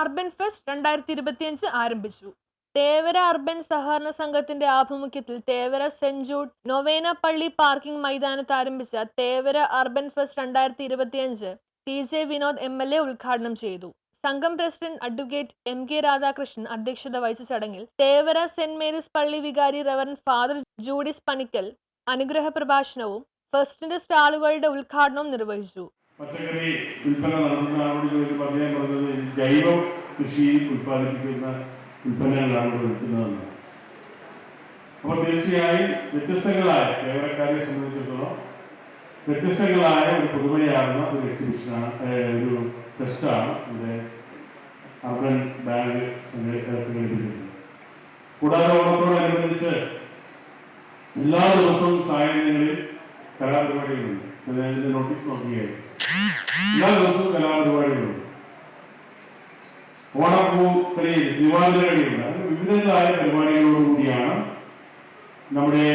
Urban fest രണ്ടായിരത്തി ഇരുപത്തിയഞ്ച് ആരംഭിച്ചു. തേവര അർബൻ സഹകരണ സംഘത്തിന്റെ ആഭിമുഖ്യത്തിൽ തേവര സെന്റ് ജൂഡ് നൊവേന പള്ളി പാർക്കിംഗ് മൈതാനത്ത് ആരംഭിച്ച തേവര അർബൻ ഫെസ്റ്റ് രണ്ടായിരത്തി ഇരുപത്തിയഞ്ച് T J Vinod M L A ഉദ്ഘാടനം ചെയ്തു. സംഘം president advocate M K Radhakrishnan അധ്യക്ഷത വഹിച്ച ചടങ്ങിൽ തേവര സെന്റ് മേരീസ് പള്ളി വികാരി റവൻ ഫാദർ ജൂഡിസ് പണിക്കൽ അനുഗ്രഹ പ്രഭാഷണവും ഫെസ്റ്റിന്റെ സ്റ്റാളുകളുടെ ഉദ്ഘാടനവും നിർവഹിച്ചു. പച്ചക്കറി വിൽപ്പന നടത്തുന്ന ആളോട് ചോദിച്ചു പറഞ്ഞത് ജൈവ കൃഷി ഉൽപ്പാദിപ്പിക്കുന്ന ഉൽപ്പന്നങ്ങളാണ് ഇവിടെ വിൽക്കുന്നതെന്ന് അപ്പോൾ തീർച്ചയായും വ്യത്യസ്തങ്ങളായ കേരളക്കാരെ സംബന്ധിച്ചിടത്തോളം വ്യത്യസ്തങ്ങളായ ഒരു പുതുമയാർന്ന ഒരു എക്സിബിഷനാണ് ഒരു ഫെസ്റ്റാണ് ഇവിടെ അർബൻ ബാങ്ക് സംഘടിപ്പിക്കുന്നത്. കൂടാതെ ഓണത്തോടനുബന്ധിച്ച് എല്ലാ ദിവസവും സായാഹ്നങ്ങളിൽ കലാപരിപാടികളുണ്ട്. നോട്ടീസ് നോക്കുകയായിരുന്നു. എല്ലാ ദിവസവും കലാപരിപാടികളുണ്ട്. ഓണപ്പൂക്കളിയിൽ ദിവാലികളിയുണ്ട് അങ്ങനെ വിവിധങ്ങളായ പരിപാടികളോടുകൂടിയാണ് നമ്മുടെ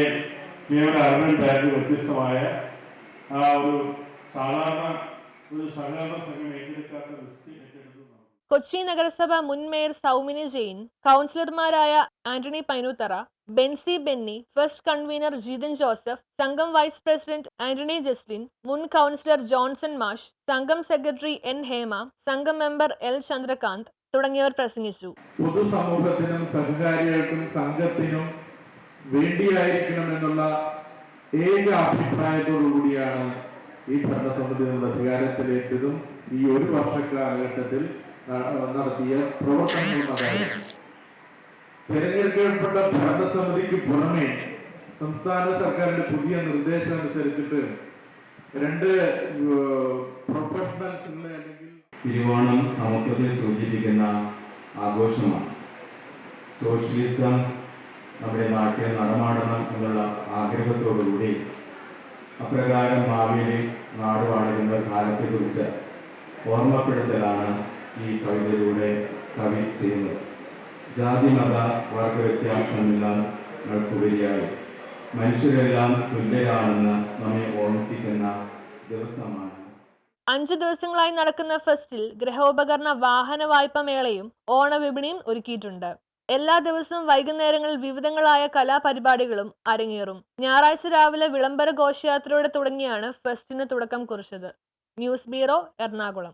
കേവല അർബൻ ബാങ്ക് വ്യത്യസ്തമായ ആ ഒരു സാധാരണ ഒരു സഹകരണ സംഘം ഏറ്റെടുക്കാത്ത ഏറ്റെടുത്ത് കൊച്ചി നഗരസഭ മുൻ മേയർ സൗമിനി ജെയിൻ കൗൺസിലർമാരായ ആന്റണി പൈനൂത്തറ ബെൻസി ബെന്നി ഫസ്റ്റ് കൺവീനർ ജീതൻ ജോസഫ് സംഘം വൈസ് പ്രസിഡന്റ് ആന്റണി ജസ്ലിൻ മുൻ കൗൺസിലർ ജോൺസൺ മാഷ് സംഘം സെക്രട്ടറി എൻ ഹേമ സംഘം മെമ്പർ എൽ ചന്ദ്രകാന്ത് തുടങ്ങിയവർ പ്രസംഗിച്ചു. പൊതുസമൂഹത്തിനും സഹകാരികൾക്കും സംഘത്തിനും വേണ്ടിയായിരിക്കണമെന്നുള്ള ഏക അഭിപ്രായത്തോടു കൂടിയാണ് ഈ ഭരണസമിതി നമ്മൾ അധികാരത്തിലേറ്റതും ഈ ഒരു വർഷ കാലഘട്ടത്തിൽ നടത്തിയ പ്രവർത്തനങ്ങളും അതായിരുന്നു തെരഞ്ഞെടുക്കപ്പെട്ട ഭരണസമിതിക്ക് പുറമെ സംസ്ഥാന സർക്കാരിന്റെ പുതിയ നിർദ്ദേശം അനുസരിച്ചിട്ട് രണ്ട് പ്രൊഫഷണൽസുകളെ അല്ലെങ്കിൽ തിരുവോണം സമത്വത്തെ സൂചിപ്പിക്കുന്ന ആഘോഷമാണ്. സോഷ്യലിസം നമ്മുടെ നാട്ടിൽ നടമാടണം എന്നുള്ള ആഗ്രഹത്തോടുകൂടി അപ്രകാരം ഭാവിയിൽ നാട് വാഴുന്ന കാലത്തെക്കുറിച്ച് ഓർമ്മപ്പെടുത്തലാണ് ഈ കവിതയിലൂടെ കവി ചെയ്യുന്നത്. ജാതി മത വർഗ വ്യത്യാസമില്ലാൾക്കുപരിയായി മനുഷ്യരെല്ലാം തുല്യരാണെന്ന് നമ്മെ ഓർമ്മിപ്പിക്കുന്ന ദിവസമാണ് അഞ്ചു ദിവസങ്ങളായി നടക്കുന്ന ഫെസ്റ്റിൽ ഗൃഹോപകരണ വാഹന വായ്പ മേളയും ഓണവിപണിയും ഒരുക്കിയിട്ടുണ്ട്. എല്ലാ ദിവസവും വൈകുന്നേരങ്ങളിൽ വിവിധങ്ങളായ കലാപരിപാടികളും അരങ്ങേറും. ഞായറാഴ്ച രാവിലെ വിളംബര ഘോഷയാത്രയോടെ തുടങ്ങിയാണ് ഫെസ്റ്റിന് തുടക്കം കുറിച്ചത്. News bureau Ernakulam.